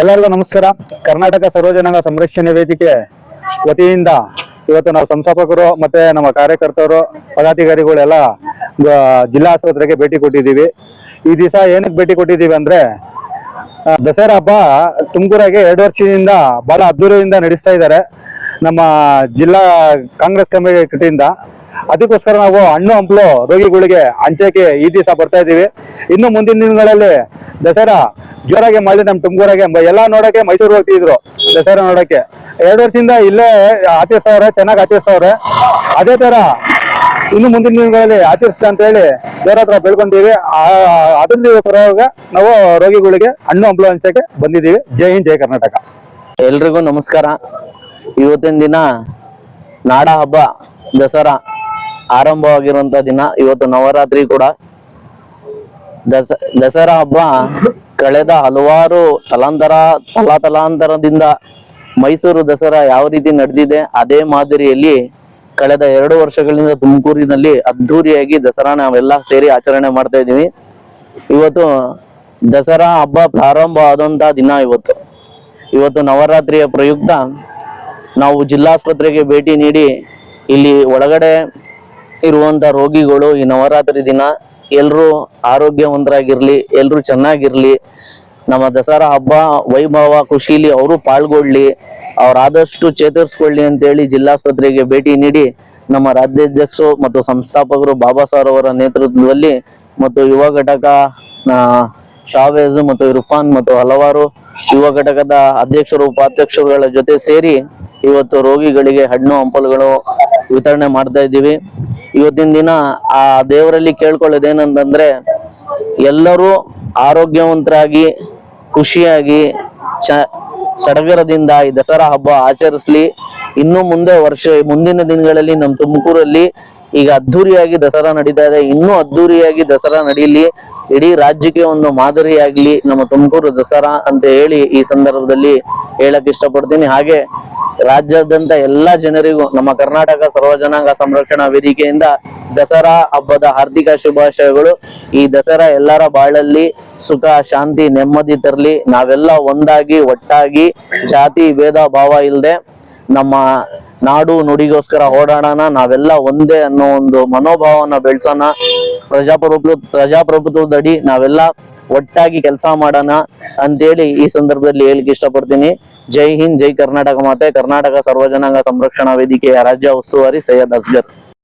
ಎಲ್ಲರಿಗೂ ನಮಸ್ಕಾರ. ಕರ್ನಾಟಕ ಸರ್ವಜನಾಂಗ ಸಂರಕ್ಷಣೆ ವೇದಿಕೆ ವತಿಯಿಂದ ಇವತ್ತು ನಾವು ಸಂಸ್ಥಾಪಕರು ಮತ್ತೆ ನಮ್ಮ ಕಾರ್ಯಕರ್ತರು, ಪದಾಧಿಕಾರಿಗಳೆಲ್ಲ ಜಿಲ್ಲಾ ಆಸ್ಪತ್ರೆಗೆ ಭೇಟಿ ಕೊಟ್ಟಿದ್ದೀವಿ. ಈ ದಿವಸ ಏನಕ್ಕೆ ಭೇಟಿ ಕೊಟ್ಟಿದ್ದೀವಿ ಅಂದ್ರೆ ದಸರಾ ಹಬ್ಬ ತುಮಕೂರಾಗೆ ಎರಡು ವರ್ಷದಿಂದ ಬಹಳ ಅದ್ದೂರಿಯಿಂದ ನಡೆಸ್ತಾ ಇದ್ದಾರೆ. ನಮ್ಮ ಜಿಲ್ಲಾ ಕಾಂಗ್ರೆಸ್ ಕಮಿಟಿಯಿಂದ ಅದಕ್ಕೋಸ್ಕರ ನಾವು ಹಣ್ಣು ಹಂಪಲು ರೋಗಿಗಳಿಗೆ ಹಂಚಕ್ಕೆ ಈ ದಿವಸ ಬರ್ತಾ ಇದ್ದೀವಿ. ಇನ್ನು ಮುಂದಿನ ದಿನಗಳಲ್ಲಿ ದಸರಾ ಜೋರಾಗಿ ಮಾಡಿ ನಮ್ಮ ತುಮಕೂರಾಗೆ. ಎಲ್ಲ ನೋಡಕ್ಕೆ ಮೈಸೂರು ಹೋಗ್ತಿದ್ರು ದಸರಾ ನೋಡಕ್ಕೆ ಎರಡು ವರ್ಷದಿಂದ ಇಲ್ಲೇ ಆಚರಿಸ್ತವ್ರೆ, ಚೆನ್ನಾಗಿ ಆಚರಿಸ್ತಾವ್ರೆ. ಅದೇ ತರ ಇನ್ನು ಮುಂದಿನ ದಿನಗಳಲ್ಲಿ ಆಚರಿಸ್ತಾ ಅಂತ ಹೇಳಿ ದೇವರ ಹತ್ರ ಬೆಳ್ಕೊಂತೀವಿ ಅದ್ರಲ್ಲಿ ನಾವು ರೋಗಿಗಳಿಗೆ ಹಣ್ಣು ಹಂಪಲು ಹಂಚಕ್ಕೆ ಬಂದಿದ್ದೀವಿ. ಜೈ ಹಿಂದ್, ಜೈ ಕರ್ನಾಟಕ. ಎಲ್ರಿಗೂ ನಮಸ್ಕಾರ. ಇವತ್ತಿನ ದಿನ ನಾಡ ಹಬ್ಬ ದಸರಾ. ಆರಂಭವಾಗಿರುವಂತ ದಿನ. ಇವತ್ತು ನವರಾತ್ರಿ ಕೂಡ. ದಸ, ದಸರಾ ಹಬ್ಬ ಕಳೆದ ಹಲವಾರು ತಲಾಂತರ, ತಲಾತಲಾಂತರದಿಂದ ಮೈಸೂರು ದಸರಾ ಯಾವ ರೀತಿ ನಡೆದಿದೆ, ಅದೇ ಮಾದರಿಯಲ್ಲಿ ಕಳೆದ ಎರಡು ವರ್ಷಗಳಿಂದ ತುಮಕೂರಿನಲ್ಲಿ ಅದ್ಧೂರಿಯಾಗಿ ದಸರಾ ನಾವೆಲ್ಲ ಸೇರಿ ಆಚರಣೆ ಮಾಡ್ತಾ ಇದ್ದೀವಿ. ಇವತ್ತು ದಸರಾ ಹಬ್ಬ ಪ್ರಾರಂಭ ಆದಂತ ದಿನ ಇವತ್ತು. ಇವತ್ತು ನವರಾತ್ರಿಯ ಪ್ರಯುಕ್ತ ನಾವು ಜಿಲ್ಲಾಸ್ಪತ್ರೆಗೆ ಭೇಟಿ ನೀಡಿ ಇಲ್ಲಿ ಒಳಗಡೆ ಇರುವಂತ ರೋಗಿಗಳು ಈ ನವರಾತ್ರಿ ದಿನ ಎಲ್ಲರೂ ಆರೋಗ್ಯವಂತರಾಗಿರ್ಲಿ ಎಲ್ಲರೂ ಚೆನ್ನಾಗಿರ್ಲಿ, ನಮ್ಮ ದಸರಾ ಹಬ್ಬ ವೈಭವ, ಖುಷಿಲಿ ಅವರು ಪಾಲ್ಗೊಳ್ಳಿ ಅವ್ರಾದಷ್ಟು ಚೇತರಿಸ್ಕೊಳ್ಳಿ ಅಂತೇಳಿ ಜಿಲ್ಲಾಸ್ಪತ್ರೆಗೆ ಭೇಟಿ ನೀಡಿ ನಮ್ಮ ರಾಜ್ಯಾಧ್ಯಕ್ಷರು ಮತ್ತು ಸಂಸ್ಥಾಪಕರು ಬಾಬಾ ಸಾರ್ ಅವರ ನೇತೃತ್ವದಲ್ಲಿ ಮತ್ತು ಯುವ ಘಟಕ ಶಾವೇಜ್ ಮತ್ತು ಇರ್ಫಾನ್ ಮತ್ತು ಹಲವಾರು ಯುವ ಘಟಕದ ಅಧ್ಯಕ್ಷರು, ಉಪಾಧ್ಯಕ್ಷರುಗಳ ಜೊತೆ ಸೇರಿ ಇವತ್ತು ರೋಗಿಗಳಿಗೆ ಹಣ್ಣು, ಹಂಪಲುಗಳು ವಿತರಣೆ ಮಾಡ್ತಾ ಇದ್ದೀವಿ. ಇವತ್ತಿನ ದಿನ ಆ ದೇವರಲ್ಲಿ ಕೇಳ್ಕೊಳ್ಳೋದೇನಂತಂದ್ರೆ ಎಲ್ಲರೂ ಆರೋಗ್ಯವಂತರಾಗಿ, ಖುಷಿಯಾಗಿ, ಚ ಸಡಗರದಿಂದ ಈ ದಸರಾ ಹಬ್ಬ ಆಚರಿಸ್ಲಿ. ಇನ್ನು ಮುಂದೆ ವರ್ಷ, ಮುಂದಿನ ದಿನಗಳಲ್ಲಿ ನಮ್ಮ ತುಮಕೂರಲ್ಲಿ ಈಗ ಅದ್ಧೂರಿಯಾಗಿ ದಸರಾ ನಡೀತಾ ಇದೆ. ಇನ್ನೂ ಅದ್ಧೂರಿಯಾಗಿ ದಸರಾ ನಡೀಲಿ. ಇಡೀ ರಾಜ್ಯಕ್ಕೆ ಒಂದು ಮಾದರಿಯಾಗ್ಲಿ ನಮ್ಮ ತುಮಕೂರು ದಸರಾ ಅಂತ ಹೇಳಿ ಈ ಸಂದರ್ಭದಲ್ಲಿ ಹೇಳಕ್ ಇಷ್ಟಪಡ್ತೀನಿ. ಹಾಗೆ ರಾಜ್ಯಾದ್ಯಂತ ಎಲ್ಲಾ ಜನರಿಗೂ ನಮ್ಮ ಕರ್ನಾಟಕ ಸರ್ವಜನಾಂಗ ಸಂರಕ್ಷಣಾ ವೇದಿಕೆಯಿಂದ ದಸರಾ ಹಬ್ಬದ ಹಾರ್ದಿಕ ಶುಭಾಶಯಗಳು. ಈ ದಸರಾ ಎಲ್ಲರ ಬಾಳಲ್ಲಿ ಸುಖ, ಶಾಂತಿ, ನೆಮ್ಮದಿ ತರಲಿ. ನಾವೆಲ್ಲ ಒಂದಾಗಿ, ಒಟ್ಟಾಗಿ ಜಾತಿ, ಭೇದ, ಭಾವ ಇಲ್ಲದೆ ನಮ್ಮ ನಾಡು ನುಡಿಗೋಸ್ಕರ ಓಡಾಡೋಣ ನಾವೆಲ್ಲ ಒಂದೇ ಅನ್ನೋ ಒಂದು ಮನೋಭಾವನ ಬೆಳೆಸೋಣ. ಪ್ರಜಾಪ್ರಭುತ್ವ ಪ್ರಜಾಪ್ರಭುತ್ವದಡಿ ನಾವೆಲ್ಲ ಒಟ್ಟಾಗಿ ಕೆಲಸ ಮಾಡೋಣ ಅಂತೇಳಿ ಈ ಸಂದರ್ಭದಲ್ಲಿ ಹೇಳಿಕೆ ಇಷ್ಟಪಡ್ತೀನಿ. ಜೈ ಹಿಂದ್, ಜೈ ಕರ್ನಾಟಕ ಮಾತೆ. ಕರ್ನಾಟಕ ಸರ್ವಜನಾಂಗ ಸಂರಕ್ಷಣಾ ವೇದಿಕೆಯ ರಾಜ್ಯ ಉಸ್ತುವಾರಿ ಸೈಯದ್ ಅಸ್ಗರ್.